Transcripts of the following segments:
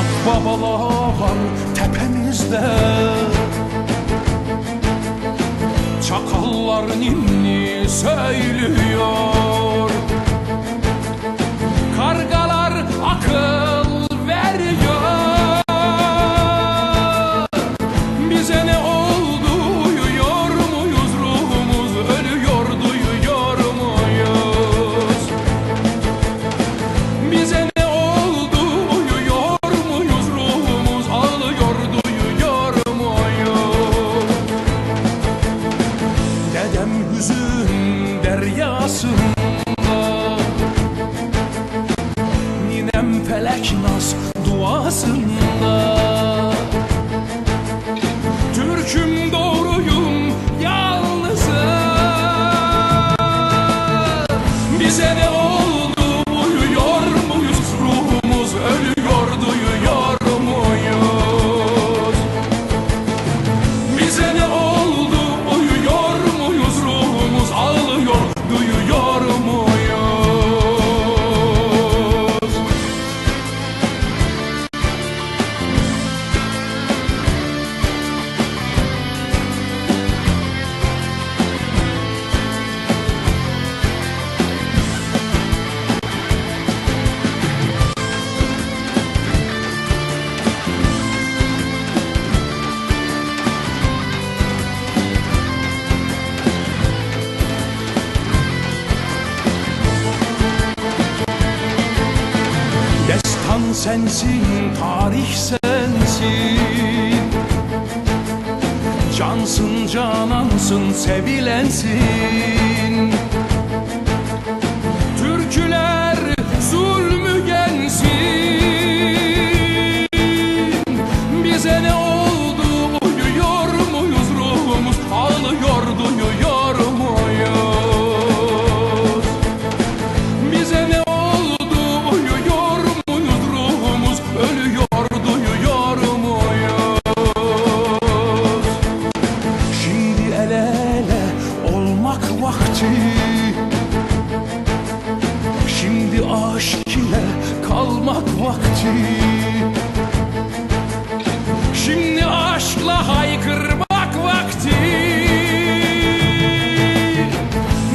Akbabalar tepemizde Çakalların inni söylüyor. Sensin, tarih sensin. Cansın, canansın, sevilensin. Türküler zulmü yensin Bize ne oldu, kalmak vakti. Şimdi aşkla haykırmak vakti.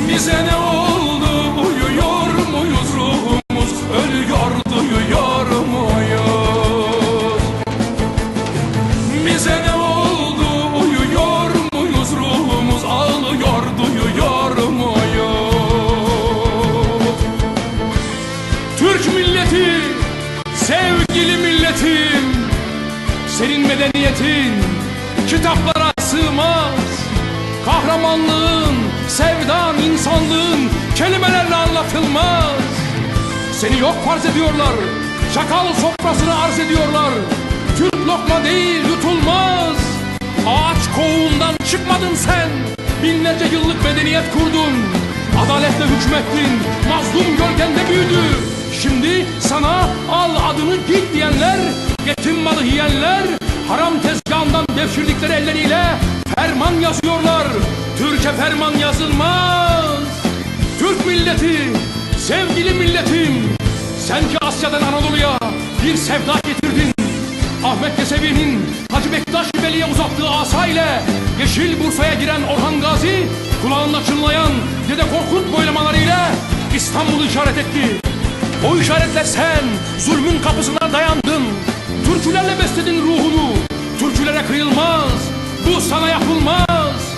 Bize ne oldu? Uyuyor muyuz? Ruhumuz ölüyor duyuyor muyuz? Bize ne oldu? Uyuyor muyuz? Ruhumuz ağlıyor duyuyor muyuz? Türk milleti sevgili milletim Senin medeniyetin kitaplara sığmaz Kahramanlığın, sevdan, insanlığın kelimelerle anlatılmaz. Seni yok farz ediyorlar, çakal sofrasını arz ediyorlar. Türk lokma değil yutulmaz. Ağaç kovuğundan çıkmadın sen. Binlerce yıllık medeniyet kurdun. Adaletle hükmettin, mazlum gölgende büyüdü. Sana al adını git diyenler, yetim malı yiyenler, haram tezgahından devşirdikleri elleriyle ferman yazıyorlar. Türkiye ferman yazılmaz. Türk milleti, sevgili milletim, sen ki Asya'dan Anadolu'ya bir sevda getirdin. Ahmet Yesevi'nin Hacı Bektaş Veli'ye uzattığı asa ile Yeşil Bursa'ya giren Orhan Gazi, kulağında çınlayan Dede Korkut boylamalarıyla İstanbul'u işaret etti. O işaretle sen zulmün kapısına dayandın. Türkülerle besledin ruhunu. Türkülere kıyılmaz. Bu sana yapılmaz.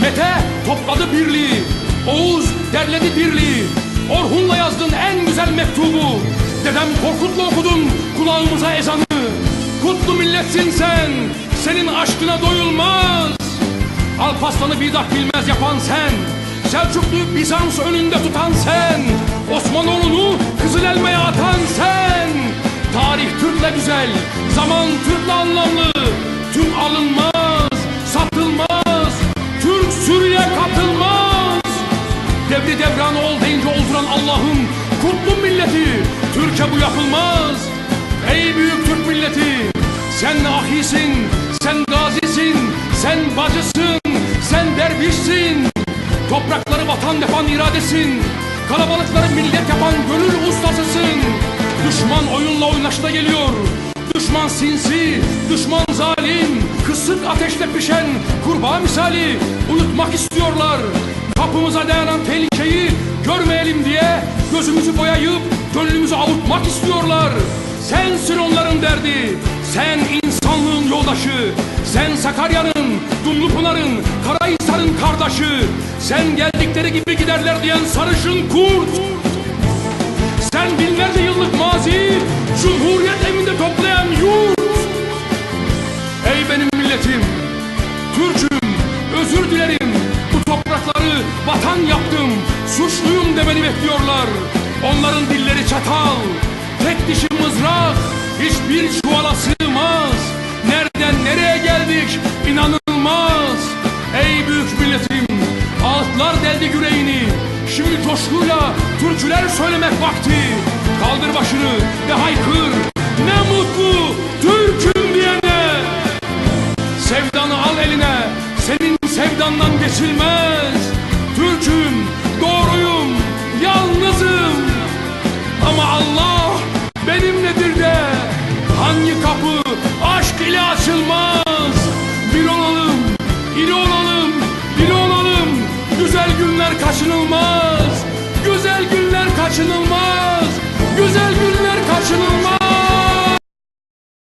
Mete topladı birliği. Oğuz derledi birliği. Orhun'la yazdın en güzel mektubu. Dedem Korkut'la okudun kulağımıza ezanı. Kutlu milletsin sen. Senin aşkına doyulmaz. Alparslan'ı bidat bilmez yapan sen. Selçuklu Bizans önünde tutan sen. Osmanoğlu'nu Kızıl Elma'ya atan sen. Tarih Türk'le güzel, zaman Türk'le anlamlı. Türk alınmaz, satılmaz. Türk sürüye katılmaz. Devri devran ol deyince olduran Allah'ın kutlu milleti. Türkiye bu yapılmaz. Ey büyük Türk milleti. Sen ahisin, sen gazisin, sen bacısın, sen dervişsin. Toprakları vatan yapan iradesin. Kalabalıkları millet yapan gönül ustasısın. Düşman oyunla oynaşta geliyor. Düşman sinsi, düşman zalim. Kısık ateşle pişen kurbağa misali Uyutmak istiyorlar. Kapımıza dayanan tehlikeyi görmeyelim diye Gözümüzü boyayıp gönlümüzü avutmak istiyorlar. Sensin onların derdi. Sen insanlığın yoldaşı. Sen Sakarya'nın, Dumlupınar'ın, Karahisar'ın kardeşi. Sen geldikleri gibi giderler diyen sarışın kurt. Sen binlerce yıllık maziyi Cumhuriyet eminde toplayan yurt. Ey benim milletim Türk'üm özür dilerim. Bu toprakları vatan yaptım Suçluyum demeni bekliyorlar. Onların dilleri çatal Tek dişi mızrak. Hiçbir çuvala sığmaz. Nereden nereye geldik? İnanılmaz Ağıtlar deldi yüreğini. Şimdi coşkuyla türküler söylemek vakti. Kaldır başını ve haykır. Ne mutlu Türk'üm diyene. Sevdanı al eline. Senin sevdandan geçilmez